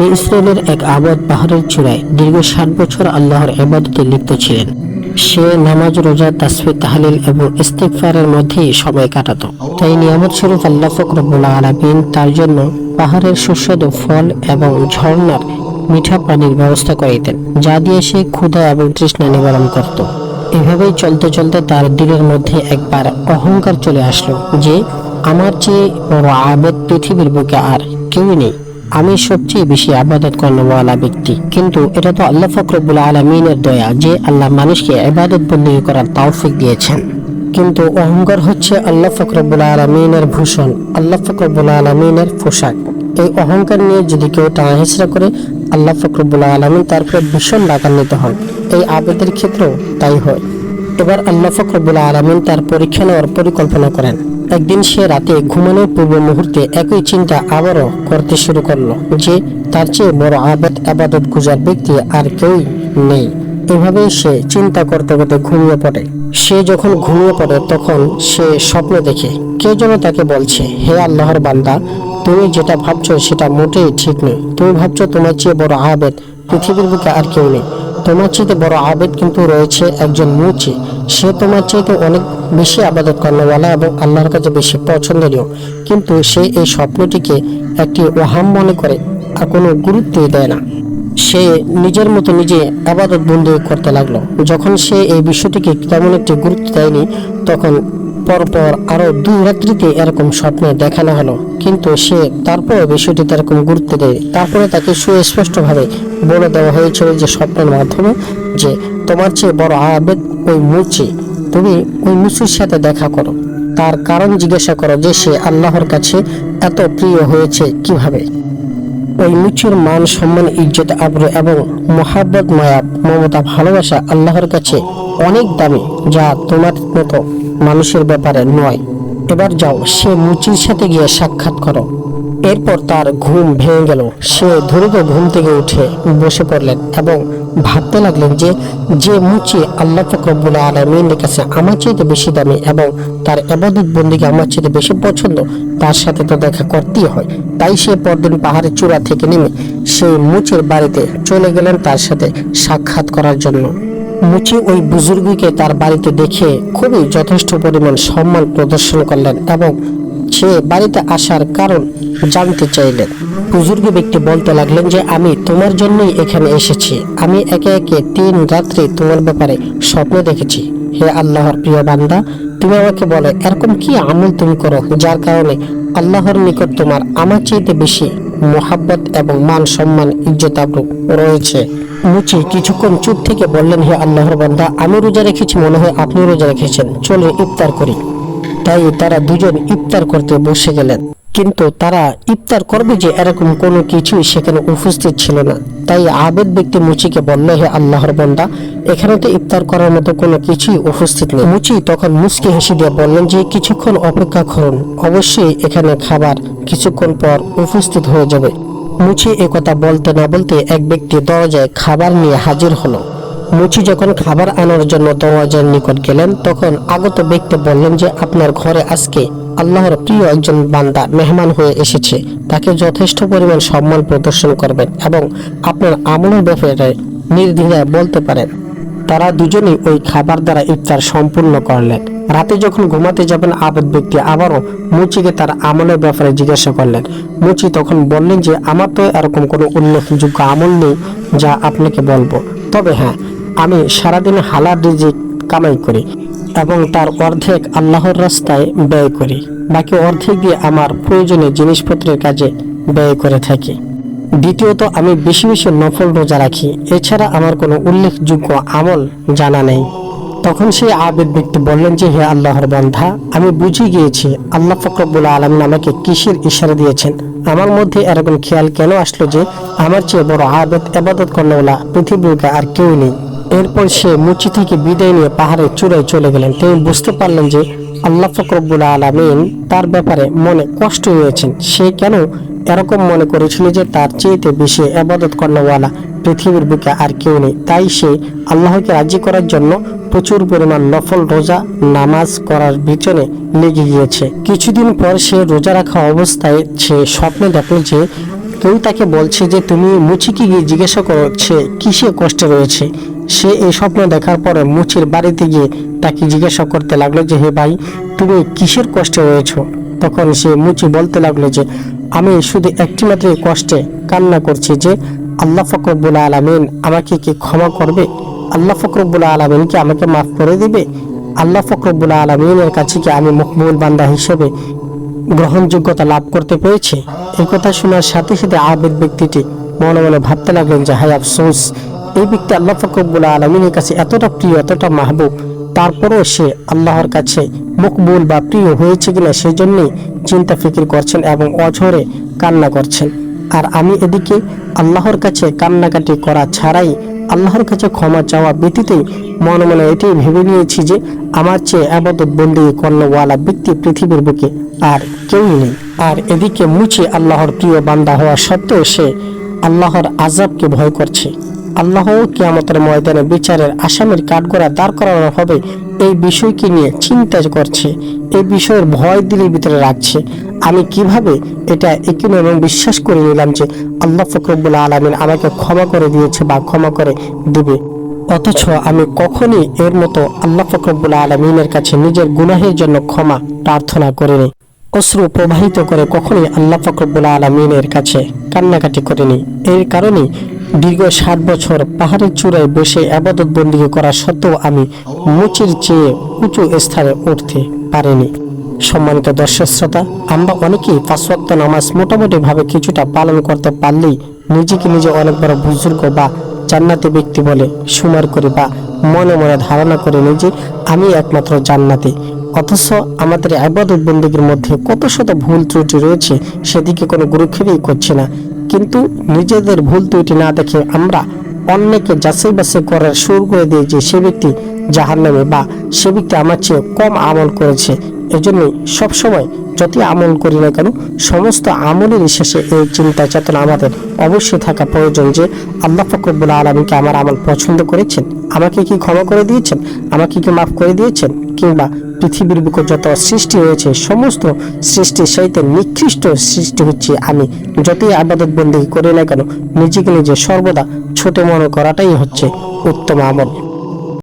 বনি ইসরায়েলের এক আবাদ পাহাড়ের চূড়ায় দীর্ঘ ষাট বছর আল্লাহর ইবাদতে লিপ্ত ছিলেন। সে নামাজ, রোজা তাসফি তাহলিল এবং ইস্তেকফারের মধ্যেই সময় কাটাতো। তাই নিয়ামত স্বরূপ আল্লাহ ফকরবুল আলমিন তার জন্য পাহাড়ের সুস্বাদু ফল এবং ঝর্ণার মিঠা পানির ব্যবস্থা করিতেন যা দিয়ে সে ক্ষুধা এবং তৃষ্ণা নিবারণ করত। এভাবেই চলতে চলতে তার দিলের মধ্যে একবার অহংকার চলে আসলো যে, আমার চেয়ে বড় আবেদ পৃথিবীর বুকে আর কেউই নেই। আমি সবচেয়ে বেশি আবাদত কর্ণওয়ালা ব্যক্তি। কিন্তু এটা তো আল্লাহ ফকরবুল আলমিনের দয়া যে আল্লাহ মানুষকে ইবাদত বন্দী করার তৌফিক দিয়েছেন। কিন্তু অহংকার হচ্ছে আল্লাহ ফকরবুল আলমিনের ভূষণ, আল্লাহ ফকরবুল আলমিনের পোশাক। এই অহংকার নিয়ে যদি কেউ টানা হেঁচড়া করে, আল্লাহ ফকরবুল আলমিন তারপরে ভীষণ ডাকান্বিত হন। এই আবেদের ক্ষেত্রেও তাই হয়। এবার আল্লাহ ফকরবুল আলমিন তার পরীক্ষা নেওয়ার পরিকল্পনা করেন। একদিন সে রাতে ঘুমানোর পূর্ব মুহূর্তে একই চিন্তা আবারও করতে শুরু করল যে তার চেয়ে বড় আবেদ, আবাদত গুজার ব্যক্তি আর কেউই নেই। এভাবেই সে চিন্তা করতে করতে ঘুমিয়ে পড়ে। সে যখন ঘুমিয়ে পড়ে তখন সে স্বপ্ন দেখে। কেউ যেন তাকে বলছে, হে আল্লাহর বান্দা, তুমি যেটা ভাবছ সেটা মোটেই ঠিক নয়। তুমি ভাবছ তোমার চেয়ে বড় আবেদ পৃথিবীর বুকে আর কেউ নেই। তোমার চেয়ে বড় আবেদ কিন্তু রয়েছে একজন মুচি। সে তোমার চেয়ে অনেক বেশি আবাদত কর্ণওয়ালা এবং আল্লাহর কাছে বেশি পছন্দনীয়। কিন্তু সে এই স্বপ্নটিকে একটি ওহাম মনে করে আর কোনো গুরুত্বই দেয় না। সে নিজের মতো নিজে আবাদত বন্দি করতে লাগল। যখন সে এই বিষয়টিকে তেমন একটি গুরুত্ব দেয়নি, তখন পরপর আরও দুই রাত্রিতে এরকম স্বপ্নে দেখানো হলো। কিন্তু সে তারপরে বিষয়টিতে এরকম গুরুত্ব দেয় তারপরে তাকে সুস্পষ্টভাবে বলে দেওয়া হয়েছিল যে স্বপ্নের মাধ্যমে যে তোমার চেয়ে বড় আবেদ ওই মুচি তুমি ওই মুচির সাথে দেখা করো। তার কারণ জিজ্ঞাসা করো যে সে আল্লাহর কাছে এত প্রিয় হয়েছে কীভাবে। ওই মুচির মান সম্মান, ইজ্জত, আবরু এবং মোহাব্বত, মায়া, মমতা, ভালোবাসা আল্লাহর কাছে অনেক দামি, যা তোমার মতো মানুষের ব্যাপারে নয়। এবার যাও, সে মুচির সাথে গিয়ে সাক্ষাৎ করো। এরপর তার ঘুম ভেঙে গেল। সে দ্রুত ঘুম থেকে উঠে বসে পড়লেন এবং ভাবতে লাগলেন যে যে মুচি আল্লাহ ফকরবুল আলমিনের কাছে আমার চাইতে বেশি দামি এবং তার এবাদত বন্দিকে আমার চাইতে বেশি পছন্দ, তার সাথে তো দেখা করতেই হয়। তাই সে পরদিন পাহাড়ের চূড়া থেকে নেমে সেই মুচির বাড়িতে চলে গেলেন তার সাথে সাক্ষাৎ করার জন্য। মুচি ওই বুজুর্গকে তার বাড়িতে দেখে খুবই যথেষ্ট পরিমাণ সম্মান প্রদর্শন করলেন এবং সে বাড়িতে আসার কারণ জানতে চাইলেন। বুজুর্গ ব্যক্তি বলতে লাগলেন যে, আমি তোমার জন্যই এখানে এসেছি। আমি একে একে তিন রাত্রি তোমার ব্যাপারে স্বপ্ন দেখেছি। হে আল্লাহর প্রিয় বান্দা, তুমি আমাকে বলো, এরকম কি আমল তুমি করো যার কারণে আল্লাহর নিকট তোমার আমার চাইতে বেশি মোহাব্বত এবং মান সম্মান, ইজ্জত আবরু রয়েছে? মুচি কিছুক্ষণ চুপ থেকে বললেন, হে আল্লাহর বান্দা, আমি রোজা রেখেছি মনে হয় আপনি রোজা রেখেছেন। চলে ইফতার করি। তাই তারা দুজন ইফতার করতে বসে গেলেন। কিন্তু তারা ইফতার করবে যে এরকম কোনো কিছুই সেখানে উপস্থিত ছিল না। তাই আবেদ ব্যক্তি মুচিকে বলল, হে আল্লাহর বন্দা, এখানে তো ইফতার করার মতো কোনো কিছুই উপস্থিত নেই। মুচি তখন মুচকে হেসে দিয়ে বললেন, যে কিছুক্ষণ অপেক্ষা করুন, অবশ্যই এখানে খাবার কিছুক্ষণ পর উপস্থিত হয়ে যাবে। মুচি কথা বলতে না বলতে এক ব্যক্তি দরজায় খাবার নিয়ে হাজির হলো। মুচি যখন খাবার আনার জন্য দরজার নিকট গেলেন, তখন আগত ব্যক্তি বললেন যে, আপনার ঘরে আজকে আল্লাহর প্রিয় একজন বান্দা মেহমান হয়ে এসেছে। তাকে যথেষ্ট পরিমাণ সম্মান প্রদর্শন করবেন এবং আপনার আমলের ব্যাপারে নির্দ্বিধায় বলতে পারেন। তারা দুজনেই ওই খাবার দ্বারা ইফতার সম্পূর্ণ করলেন। রাতে যখন ঘুমাতে যাবেন আবেদ ব্যক্তি আবারও মুচিকে তার আমলের ব্যাপারে জিজ্ঞাসা করলেন। মুচি তখন বললেন যে, আমার তো এরকম কোনো উল্লেখযোগ্য আমল নেই যা আপনাকে বলব। তবে হ্যাঁ আমি সারাদিনে হালাল রিজিক কামাই করি। এবং তার অর্ধেক আল্লাহর রাস্তায় ব্যয় করি। বাকি অর্ধেক দিয়ে আমার প্রয়োজনীয় জিনিসপত্রের কাজে ব্যয় করে থাকি। দ্বিতীয়ত, আমি বেশি বেশি নফল রোজা রাখি। এছাড়া আমার কোনো উল্লেখযোগ্য আমল জানা নেই। তখন সেই আবেদ ব্যক্তি বললেন যে, হে আল্লাহর বন্ধা আমি বুঝে গিয়েছি আল্লাহ ফকরবুল আলমিন আমাকে কিসের ইশারা দিয়েছেন। আমার মধ্যে এরকম খেয়াল কেন আসলো যে, আমার চেয়ে বড় আবেদ, এবাদত কর্ণওয়ালা পৃথিবীতে আর কেউ নেই। এরপর সে মুচি থেকে বিদায় নিয়ে পাহাড়ের চূড়ায় চলে গেলেন। তিনি বুঝতে পারলেন যে আল্লাহ ফকরবুল আলমিন তার ব্যাপারে মনে কষ্ট হয়েছেন সে কেন এরকম মনে করেছিল যে তার চেয়েতে বেশি আবাদত কর্ণওয়ালা পৃথিবীর বুকে আর কেউ নেই। তাই সে আল্লাহকে রাজি করার জন্য প্রচুর পরিমাণ নফল রোজা, নামাজ করার পিছনে লেগে গিয়েছে। কিছুদিন পর সে রোজা রাখা অবস্থায় সে স্বপ্নে দেখল যে কেউ তাকে বলছে যে, তুমি মুচিকে গিয়ে জিজ্ঞাসা করছে কিসে কষ্টে রয়েছে? সে এই স্বপ্ন দেখার পরে মুচির বাড়িতে গিয়ে তাকে জিজ্ঞাসা করতে লাগল যে, হে ভাই, তুমি কিসের কষ্টে রয়েছো? তখন সে মুচি বলতে লাগল যে, আমি শুধু একটি মাত্র কষ্টে কান্না করছি যে, আল্লাহ ফকরবুল আলমিন আমাকে কি ক্ষমা করবে? আল্লাহ ফকরবুল আলমিন কি আমাকে মাফ করে দিবে? আল্লাহ ফকরবুল আলমিনের কাছে কি আমি মকবুল বান্দা হিসেবে গ্রহণযোগ্যতা লাভ করতে পেরেছি? এই কথা শোনার সাথে সাথে আবেদ ব্যক্তিটি মনে মনে ভাবতে লাগলেন যে, হায় আফসোস এই ব্যক্তি আল্লাহ ফকরবুল আলমিনের কাছে এতটা প্রিয়, এতটা মাহবুব, তারপরেও সে আল্লাহর কাছে মকবুল বা প্রিয় হয়েছে কিনা সেই জন্যই চিন্তা, ফিকির করছেন এবং অঝরে কান্না করছেন। আর আমি এদিকে আল্লাহর কাছে কান্নাকাটি করা ছাড়াই আল্লাহর কাছে ক্ষমা চাওয়া ব্যতীতই মনে মনে এটাই ভেবে নিয়েছি যে আমার চেয়ে আবাদত বন্দি কর্ণওয়ালা ব্যক্তি পৃথিবীর বুকে আর কেউই নেই। আর এদিকে মুছে আল্লাহর প্রিয় বান্দা হওয়া সত্ত্বেও সে আল্লাহর আজাবকে ভয় করছে। আল্লাহ কিয়ামতের ময়দানে বিচারের আসামির কাঠগড়া দাঁড় করানো হবে এই বিষয়কে নিয়ে চিন্তা করছে, এই বিষয়ের ভয় দিলের ভিতরে রাখছে। আমি কীভাবে এটা একিন এবং বিশ্বাস করে নিলাম যে আল্লাহ ফকরবুল আলমিন আমাকে ক্ষমা করে দিয়েছে বা ক্ষমা করে দিবে। অথচ আমি কখনই এর মতো আল্লাহ ফকরবুল আলমিনের কাছে নিজের গুনাহের জন্য ক্ষমা প্রার্থনা করিনি। অশ্রু প্রবাহিত করে কখনোই আল্লাহ ফকরবুল আলমিনের কাছে কান্নাকাটি করিনি। এর কারণেই দীর্ঘ ষাট বছর পাহাড়ের চূড়ায় বসে আবাদত বন্দী করা সত্ত্বেও আমি মুচির চেয়ে উঁচু স্থানে উঠতে পারিনি। সম্মানিত দর্শক শ্রোতা, আমরা অনেকেই পাঁচওয়াক্ত নামাজ মোটামুটিভাবে কিছুটা পালন করতে পারলেই নিজেকে নিজে অনেক বড় বুজুর্গ বা জান্নাতি ব্যক্তি বলে সুমার করি বা মনে মনে ধারণা করে নিই যে আমি একমাত্র জান্নাতি। অথচ আমাদের আবাদত বন্দীগীর মধ্যে কত শত ভুল ত্রুটি রয়েছে, সেদিকে কোনো গুরুক্ষেপই করছে না। কিন্তু নিজেদের ভুল ত্রুটি না দেখে আমরা অন্যকে যাচাই বাছাই করার সুর করে দিয়ে যে সে ব্যক্তি যাহার নামে বা সে ব্যক্তি আমার চেয়ে কম আমল করেছে। এজন্যই সবসময় যতই আমল করি না কেন, সমস্ত আমলের শেষে এই চিন্তা চেতনা আমাদের অবশ্যই থাকা প্রয়োজন যে আল্লাহ ফকরবুল আলমীকে আমার আমল পছন্দ করেছেন? আমাকে কি ক্ষমা করে দিয়েছেন? আমাকে কি মাফ করে দিয়েছেন? কিংবা পৃথিবীর বুকে যত সৃষ্টি হয়েছে, সমস্ত সৃষ্টি সাইতে নিকৃষ্ট সৃষ্টি হচ্ছে আমি। যতই আবাদত বন্দী করি না কেন, নিজেকে নিজে সর্বদা ছোট মনে করাটাই হচ্ছে উত্তম আমল।